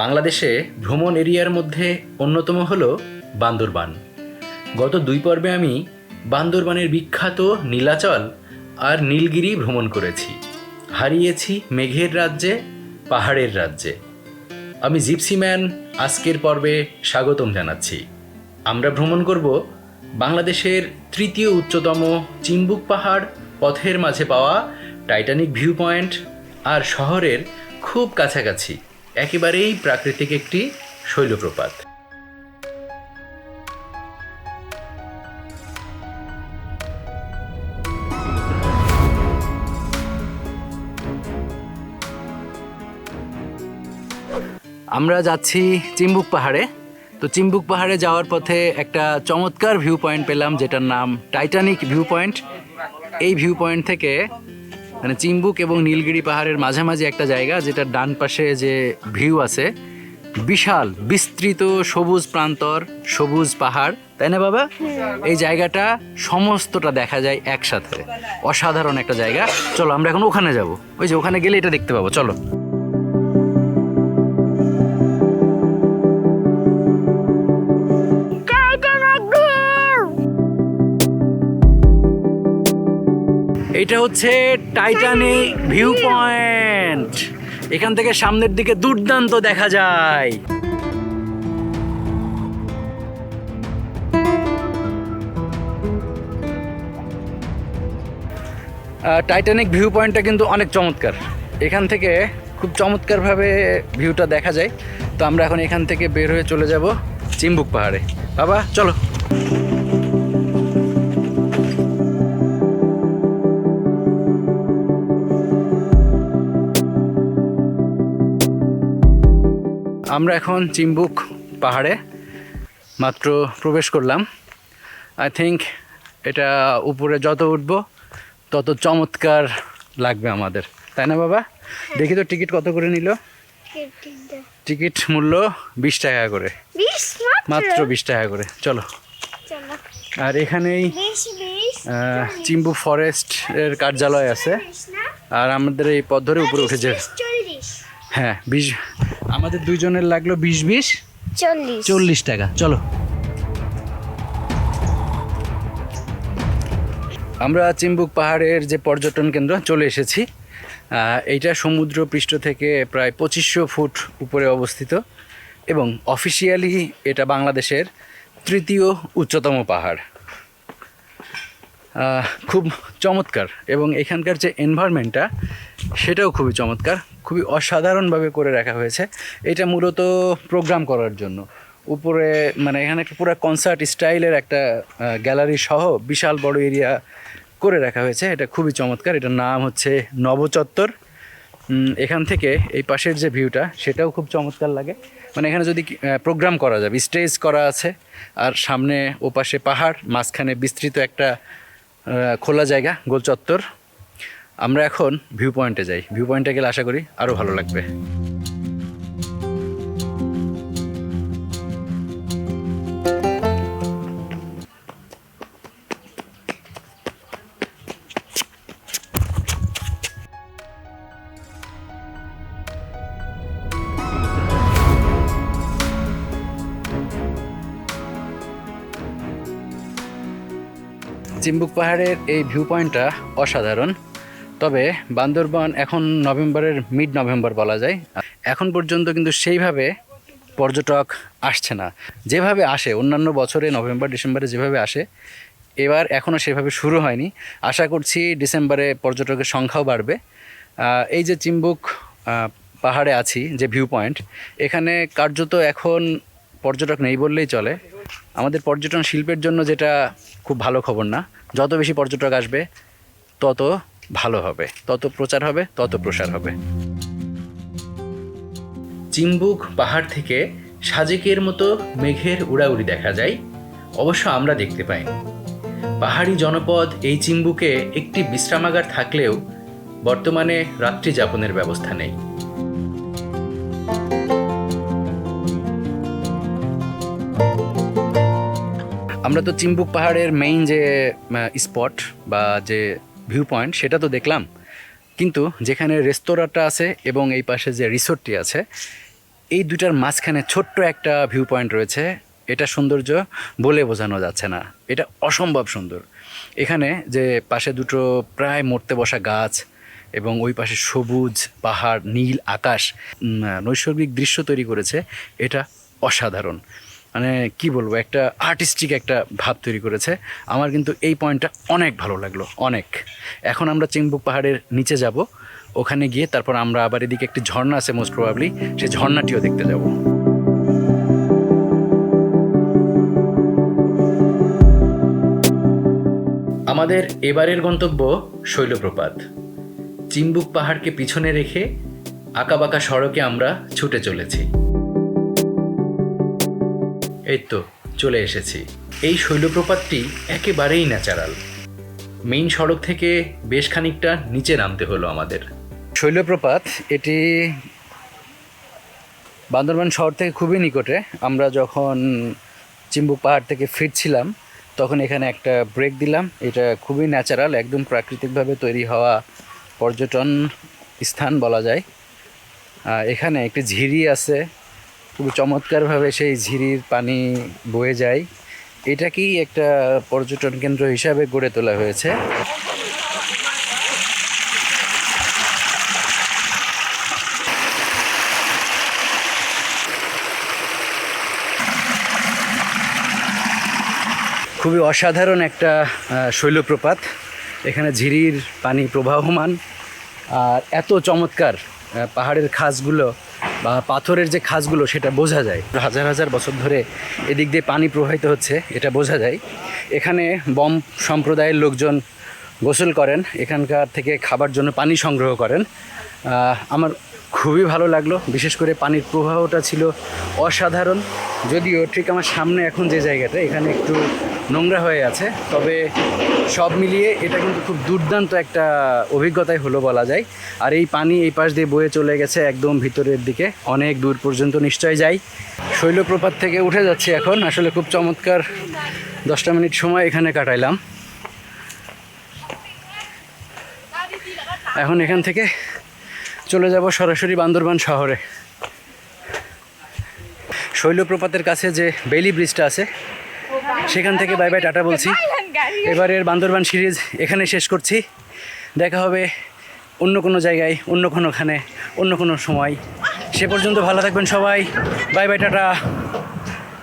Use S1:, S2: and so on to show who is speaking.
S1: বাংলাদেশে ভ্রমণ এরিয়ার মধ্যে অন্যতম হল বান্দরবান। গত দুই পর্বে আমি বান্দরবানের বিখ্যাত নীলাচল আর নীলগিরি ভ্রমণ করেছি। হারিয়েছি মেঘের রাজ্যে, পাহাড়ের রাজ্যে। আমি জিপসিম্যান আজকের পর্বে স্বাগতম জানাচ্ছি। আমরা ভ্রমণ করব বাংলাদেশের তৃতীয় উচ্চতম চিম্বুক পাহাড় পথের মাঝে পাওয়া টাইটানিক ভিউ পয়েন্ট আর শহরের খুব কাছাকাছি একেবারেই প্রাকৃতিক একটি শৈলপ্রপাত। আমরা যাচ্ছি চিম্বুক পাহাড়ে। তো চিম্বুক পাহাড়ে যাওয়ার পথে একটা চমৎকার ভিউ পয়েন্ট পেলাম, যেটার নাম টাইটানিক ভিউ পয়েন্ট এই ভিউ পয়েন্ট থেকে মানে চিম্বুক এবং নীলগিরি পাহাড়ের মাঝামাঝি একটা জায়গা যেটা ডান পাশে যে ভিউ আছে বিশাল বিস্তৃত সবুজ প্রান্তর সবুজ পাহাড় তাই না বাবা? এই জায়গাটা সমস্তটা দেখা যায় একসাথে। অসাধারণ একটা জায়গা। চলো আমরা এখন ওখানে যাব। ওই যে ওখানে গেলে এটা দেখতে পাবো। চলো। এটা হচ্ছে টাইটানিক ভিউ পয়েন্ট এখান থেকে সামনের দিকে দুর্দান্ত দেখা যায়। টাইটানিক ভিউ পয়েন্টটা কিন্তু অনেক চমৎকার। এখান থেকে খুব চমৎকারভাবে ভিউটা দেখা যায়। তো আমরা এখন এখান থেকে বের হয়ে চলে যাব চিম্বুক পাহাড়ে। বাবা, চলো। আমরা এখন চিম্বুক পাহাড়ে মাত্র প্রবেশ করলাম। আই থিঙ্ক এটা উপরে যত উঠব তত চমৎকার লাগবে আমাদের। তাই না বাবা? দেখি তো টিকিট কত করে নিল? টিকিট মূল্য বিশ টাকা করে। মাত্র? বিশ টাকা করে। চলো। আর এখানেই চিম্বু ফরেস্ট এর কার্যালয় আছে। আর আমাদের এই পথ ধরে উপরে উঠেছে। হ্যাঁ বিশ আমাদের দুইজনের লাগল বিশ বিশ।
S2: চল্লিশ।
S1: চল্লিশ টাকা। চলো। আমরা চিম্বুক পাহাড়ের যে পর্যটন কেন্দ্র চলে এসেছি। এইটা সমুদ্র পৃষ্ঠ থেকে প্রায় পঁচিশশো ফুট উপরে অবস্থিত এবং অফিসিয়ালি এটা বাংলাদেশের তৃতীয় উচ্চতম পাহাড়। খুব চমৎকার এবং এখানকার যে এনভায়রনমেন্টটা, সেটাও খুবই চমৎকার, খুবই অসাধারণভাবে করে রাখা হয়েছে। এটা মূলত প্রোগ্রাম করার জন্য। উপরে মানে এখানে একটা পুরো কনসার্ট স্টাইলের একটা গ্যালারি সহ বিশাল বড় এরিয়া করে রাখা হয়েছে। এটা খুবই চমৎকার। এটার নাম হচ্ছে নবচত্বর। এখান থেকে এই পাশের যে ভিউটা, সেটাও খুব চমৎকার লাগে। মানে এখানে যদি প্রোগ্রাম করা যাবে, স্টেজ করা আছে, আর সামনে ও পাশে পাহাড়, মাঝখানে বিস্তৃত একটা খোলা জায়গা, গোল চত্বর। আমরা এখন ভিউ পয়েন্টে যাই। ভিউ পয়েন্টে গেলে আশা করি আরও ভালো লাগবে। চিম্বুক পাহাড়ের এই ভিউ পয়েন্টটা অসাধারণ। তবে বান্দরবান এখন নভেম্বরের মিড নভেম্বর বলা যায়। এখন পর্যন্ত কিন্তু সেইভাবে পর্যটক আসছে না। যেভাবে আসে, অন্যান্য বছরে নভেম্বর, ডিসেম্বরে যেভাবে আসে, এবার এখনও সেভাবে শুরু হয়নি। আশা করছি ডিসেম্বরে পর্যটকের সংখ্যাও বাড়বে। এই যে চিম্বুক পাহাড়ে আছি, যে ভিউ পয়েন্ট এখানে কার্যত এখন পর্যটক নেই বললেই চলে। আমাদের পর্যটন শিল্পের জন্য যেটা খুব ভালো খবর না। যত বেশি পর্যটক আসবে, তত ভালো হবে। তত প্রচার হবে, তত প্রসার হবে। চিম্বুক পাহাড় থেকে সাজেকের মতো মেঘের উড়াউড়ি দেখা যায়। অবশ্য আমরা দেখতে পাই পাহাড়ি জনপদ এই চিম্বুকে একটি বিশ্রামাগার থাকলেও বর্তমানে রাত্রি যাপনের ব্যবস্থা নেই। আমরা তো চিম্বুক পাহাড়ের মেইন যে স্পট বা যে ভিউ পয়েন্ট সেটা তো দেখলাম। কিন্তু যেখানে রেস্তোরাঁটা আছে এবং এই পাশে যে রিসোর্টটি আছে, এই দুটার মাঝখানে ছোট্ট একটা ভিউ পয়েন্ট রয়েছে। এটা সৌন্দর্য বলে বোঝানো যাচ্ছে না। এটা অসম্ভব সুন্দর। এখানে যে পাশে দুটো প্রায় মরতে বসা গাছ এবং ওই পাশে সবুজ পাহাড়, নীল আকাশ নৈসর্গিক দৃশ্য তৈরি করেছে। এটা অসাধারণ। মানে কি বলব, একটা আর্টিস্টিক একটা ভাব তৈরি করেছে। আমার কিন্তু এই পয়েন্টটা অনেক ভালো লাগল, অনেক। এখন আমরা চিংবুক পাহাড়ের নিচে যাব, ওখানে গিয়ে তারপর আমরা আবার এদিকে একটি ঝর্ণা আছে মোস্ট প্রবাবলি সেই ঝর্ণাটিও দেখতে যাব। আমাদের এবারের গন্তব্য শৈলপ্রপাত। চিম্বুক পাহাড়কে পিছনে রেখে আঁকাবাঁকা সড়কে আমরা ছুটে চলেছি। এই তো, চলে এসেছি। এই শৈলপ্রপাতটি একেবারেই ন্যাচারাল। মেইন সড়ক থেকে বেশ খানিকটা নিচে নামতে হলো আমাদের। শৈলপ্রপাত, এটি বান্দরবান শহর থেকে খুবই নিকটে। আমরা যখন চিম্বুক পাহাড় থেকে ফিরছিলাম, তখন এখানে একটা ব্রেক দিলাম। এটা খুবই ন্যাচারাল, একদম প্রাকৃতিকভাবে তৈরি হওয়া পর্যটন স্থান বলা যায়। এখানে একটি ঝিরি আছে খুব চমৎকারভাবে সেই ঝিরির পানি বয়ে যায়। এটাকেই একটা পর্যটন কেন্দ্র হিসাবে গড়ে তোলা হয়েছে। খুবই অসাধারণ একটা শৈলপ্রপাত। এখানে ঝিরির পানি প্রবাহমান। আর এত চমৎকার পাহাড়ের খাসগুলো বা পাথরের যে খাসগুলো, সেটা বোঝা যায়। হাজার হাজার বছর ধরে এদিক দিয়ে পানি প্রবাহিত হচ্ছে, এটা বোঝা যায়। এখানে বম সম্প্রদায়ের লোকজন গোসল করেন, এখানকার থেকে খাবার জন্য পানি সংগ্রহ করেন। আমার খুবই ভালো লাগল, বিশেষ করে পানির প্রবাহটা ছিল অসাধারণ। যদিও ঠিক আমার সামনে এখন যে জায়গাটা, এখানে একটু নোংরা হয়ে আছে। তবে সব মিলিয়ে এটা কিন্তু খুব দুর্দান্ত একটা অভিজ্ঞতাই হলো বলা যায়। আর এই পানি এই পাশ দিয়ে বয়ে চলে গেছে একদম ভিতরের দিকে। অনেক দূর পর্যন্ত নিশ্চয় যাই। শৈলপ্রপাত থেকে উঠে যাচ্ছি এখন। আসলে খুব চমৎকার দশটা মিনিট সময় এখানে কাটাইলাম। এখন এখান থেকে চলে যাব সরাসরি বান্দরবান শহরে। শৈলপ্রপাতের কাছে যে বেলি ব্রিজটা আছে সেখান থেকে বাই বাই টাটা বলছি। এবারের বান্দরবান সিরিজ এখানে শেষ করছি। দেখা হবে অন্য কোনো জায়গায়, অন্য কোনোখানে, অন্য কোনো সময়। সে পর্যন্ত ভালো থাকবেন সবাই। Bye bye tata.